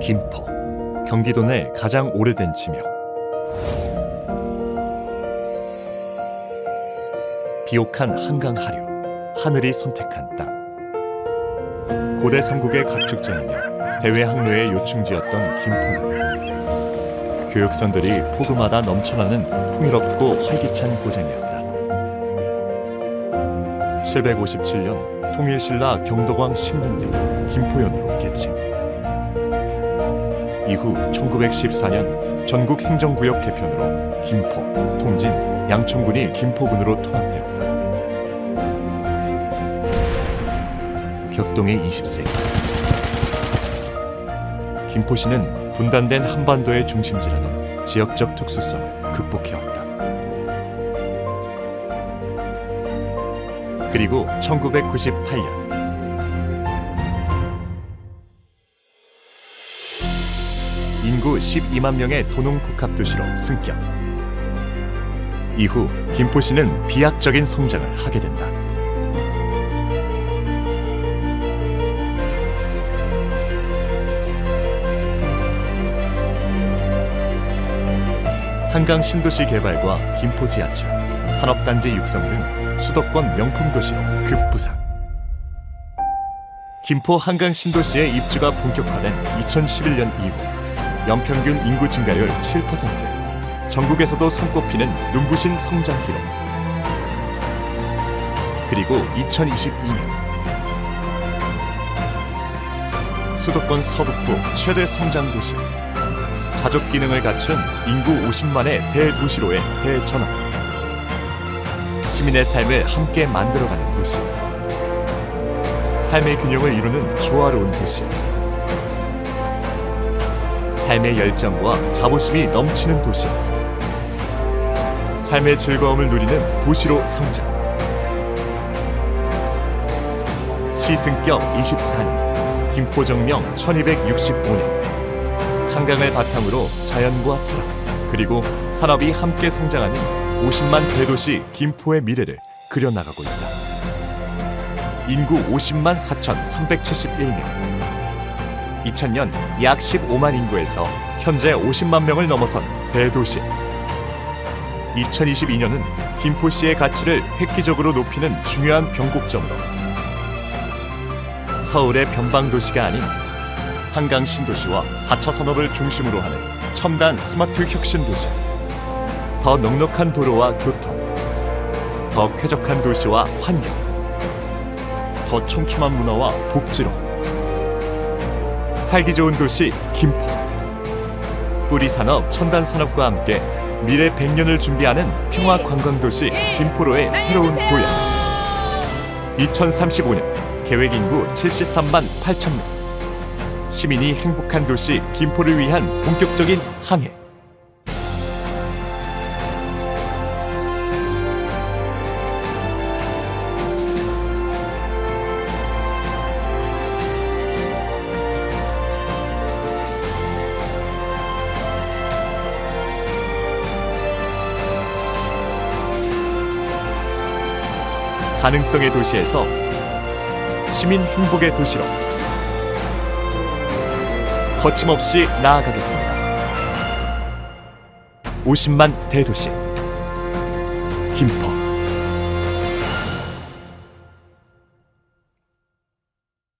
김포. 경기도 내 가장 오래된 지명. 비옥한 한강 하류 하늘이 선택한 땅. 고대 삼국의 각축장이며 대외 항로의 요충지였던 김포는 교육선들이 포구마다 넘쳐나는 풍요롭고 활기찬 고장이었다. 757년 통일신라 경도광 16년 김포연으로 개칭 이후 1914년 전국 행정구역 개편으로 김포, 통진, 양천군이 김포군으로 통합되었다. 격동의 20세기 김포시는 분단된 한반도의 중심지라는 지역적 특수성을 극복해왔다. 그리고 1998년 인구 12만 명의 도농 복합 도시로 승격. 이후 김포시는 비약적인 성장을 하게 된다. 한강 신도시 개발과 김포 지하철, 산업단지 육성 등 수도권 명품 도시로 급부상. 김포 한강 신도시의 입주가 본격화된 2011년 이후 연평균 인구 증가율 7%, 전국에서도 손꼽히는 눈부신 성장 기록. 그리고 2022년 수도권 서북부 최대 성장 도시, 자족 기능을 갖춘 인구 50만의 대도시로의 대전환. 시민의 삶을 함께 만들어가는 도시. 삶의 균형을 이루는 조화로운 도시. 삶의 열정과 자부심이 넘치는 도시. 삶의 즐거움을 누리는 도시로 성장. 시승격 24년, 김포정명 1265년. 한강을 바탕으로 자연과 사람, 그리고 산업이 함께 성장하는 50만 대도시 김포의 미래를 그려나가고 있다. 인구 50만 4,371명. 2000년 약 15만 인구에서 현재 50만 명을 넘어선 대도시. 2022년은 김포시의 가치를 획기적으로 높이는 중요한 변곡점으로 서울의 변방 도시가 아닌 한강 신도시와 4차 산업을 중심으로 하는 첨단 스마트 혁신 도시. 더 넉넉한 도로와 교통, 더 쾌적한 도시와 환경, 더 촘촘한 문화와 복지로 살기 좋은 도시 김포. 뿌리 산업, 첨단 산업과 함께 미래 100년을 준비하는 평화 관광 도시 김포로의 새로운 도약. 2035년 계획 인구 73만 8천 명. 시민이 행복한 도시 김포를 위한 본격적인 항해. 가능성의 도시에서 시민 행복의 도시로 거침없이 나아가겠습니다. 50만 대도시 김포